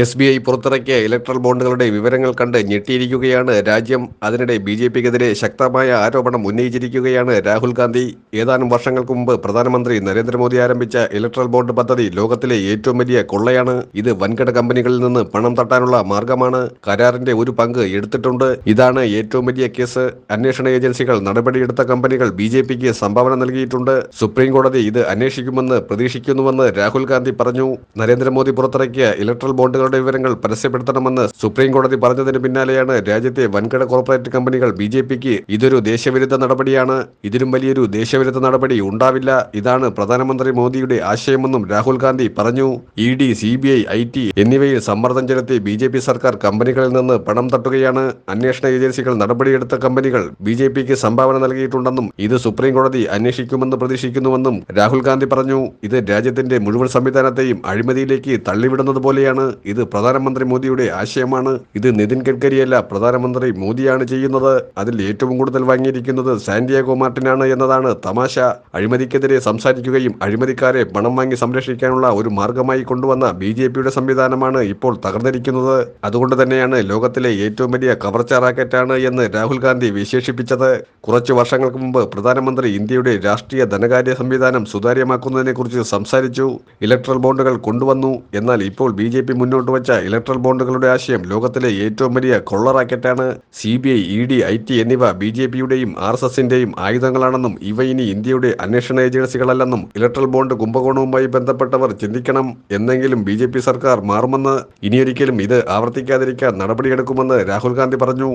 S B I പുറത്തിറക്കിയ electoral ബോണ്ടുകളുടെ വിവരങ്ങൾ കണ്ട് ഞെട്ടിയിരിക്കുകയാണ് രാജ്യം. അതിനിടെ ബി ജെ പിക്കെതിരെ ശക്തമായ ആരോപണം ഉന്നയിച്ചിരിക്കുകയാണ് രാഹുൽ ഗാന്ധി. ഏതാനും വർഷങ്ങൾക്ക് മുമ്പ് പ്രധാനമന്ത്രി നരേന്ദ്രമോദി ആരംഭിച്ച ഇലക്ട്രൽ ബോണ്ട് പദ്ധതി ലോകത്തിലെ ഏറ്റവും വലിയ കൊള്ളയാണ്. ഇത് വൻകിട കമ്പനികളിൽ നിന്ന് പണം തട്ടാനുള്ള മാർഗമാണ്. കരാറിന്റെ ഒരു പങ്ക് എടുത്തിട്ടുണ്ട്. ഇതാണ് ഏറ്റവും വലിയ കേസ്. അന്വേഷണ ഏജൻസികൾ നടപടിയെടുത്ത കമ്പനികൾ ബി ജെ പിക്ക് സംഭാവന നൽകിയിട്ടുണ്ട്. സുപ്രീം കോടതി ഇത് അന്വേഷിക്കുമെന്ന് പ്രതീക്ഷിക്കുന്നുവെന്ന് രാഹുൽ ഗാന്ധി പറഞ്ഞു. നരേന്ദ്രമോദി പുറത്തിറക്കിയ ഇലക്ട്രൽ ബോണ്ടുകളുടെ വിവരങ്ങൾ പരസ്യപ്പെടുത്തണമെന്ന് സുപ്രീം കോടതി പറഞ്ഞതിന് പിന്നാലെയാണ് രാജ്യത്തെ വൻകിട കോർപ്പറേറ്റ് കമ്പനികൾ ബി ജെ പിക്ക് ഇതൊരു ദേശവിരുദ്ധ നടപടിയാണ്. ഇതിലും വലിയൊരു ദേശവിരുദ്ധ നടപടി ഉണ്ടാവില്ല. ഇതാണ് പ്രധാനമന്ത്രി മോദിയുടെ ആശയമെന്നും രാഹുൽ ഗാന്ധി പറഞ്ഞു. E D C B I I T എന്നിവയിൽ സമ്മർദ്ദം ചെലുത്തി ബി ജെ പി സർക്കാർ കമ്പനികളിൽ നിന്ന് പണം തട്ടുകയാണ്. അന്വേഷണ ഏജൻസികൾ നടപടിയെടുത്ത കമ്പനികൾ ബി ജെ പിക്ക് സംഭാവന നൽകിയിട്ടുണ്ടെന്നും ഇത് സുപ്രീം കോടതി അന്വേഷിക്കുമെന്ന് പ്രതീക്ഷിക്കുന്നുവെന്നും രാഹുൽ ഗാന്ധി പറഞ്ഞു. ഇത് രാജ്യത്തിന്റെ മുഴുവൻ സംവിധാനത്തെയും അഴിമതിയിലേക്ക് തള്ളിവിടുന്നത് പോലെയാണ്. ഇത് പ്രധാനമന്ത്രി മോദിയുടെ ആശയമാണ്. ഇത് നിതിൻ ഗഡ്കരിയല്ല പ്രധാനമന്ത്രി മോദിയാണ് ചെയ്യുന്നത്. അതിൽ ഏറ്റവും കൂടുതൽ വാങ്ങിയിരിക്കുന്നത് സാന്റിയാഗോ മാർട്ടിനാണ് എന്നതാണ് തമാശ. അഴിമതിക്കെതിരെ സംസാരിക്കുകയും അഴിമതിക്കാരെ പണം വാങ്ങി സംരക്ഷിക്കാനുള്ള ഒരു മാർഗമായി കൊണ്ടുവന്ന ബി ജെ പിയുടെ സംവിധാനമാണ് ഇപ്പോൾ തകർന്നിരിക്കുന്നത്. അതുകൊണ്ട് തന്നെയാണ് ലോകത്തിലെ ഏറ്റവും വലിയ കവർച്ച റാക്കറ്റാണ് എന്ന് രാഹുൽ ഗാന്ധി വിശേഷിപ്പിച്ചത്. കുറച്ച് വർഷങ്ങൾക്ക് മുമ്പ് പ്രധാനമന്ത്രി ഇന്ത്യയുടെ രാഷ്ട്രീയ ധനകാര്യ സംവിധാനം സുതാര്യമാക്കുന്നതിനെക്കുറിച്ച് സംസാരിച്ചു. ഇലക്ട്രൽ ബോണ്ടുകൾ കൊണ്ടുവന്നു. എന്നാൽ ഇപ്പോൾ ബി പി മുന്നോട്ട് വച്ച ഇലക്ട്രൽ ബോണ്ടുകളുടെ ആശയം ലോകത്തിലെ ഏറ്റവും വലിയ കൊള്ള റാക്കറ്റാണ് C B I E D I T എന്നിവ ബി ജെ പിയുടെയും ആർ എസ് എസിന്റെയും ആയുധങ്ങളാണെന്നും ഇവ ഇനി ഇന്ത്യയുടെ അന്വേഷണ ഏജൻസികളല്ലെന്നും ഇലക്ട്രൽ ബോണ്ട് കുംഭകോണവുമായി ബന്ധപ്പെട്ടവർ ചിന്തിക്കണം എന്നെങ്കിലും ബി ജെ പി സർക്കാർ മാറുമെന്ന് ഇനിയൊരിക്കലും ഇത് ആവർത്തിക്കാതിരിക്കാൻ നടപടിയെടുക്കുമെന്ന് രാഹുൽ ഗാന്ധി പറഞ്ഞു.